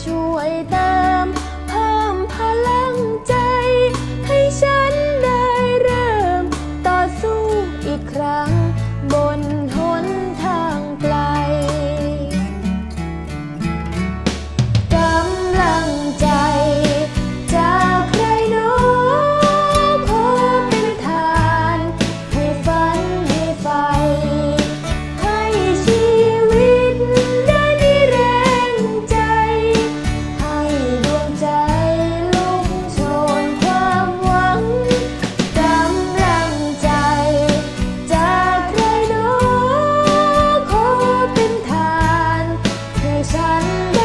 ช่ว one.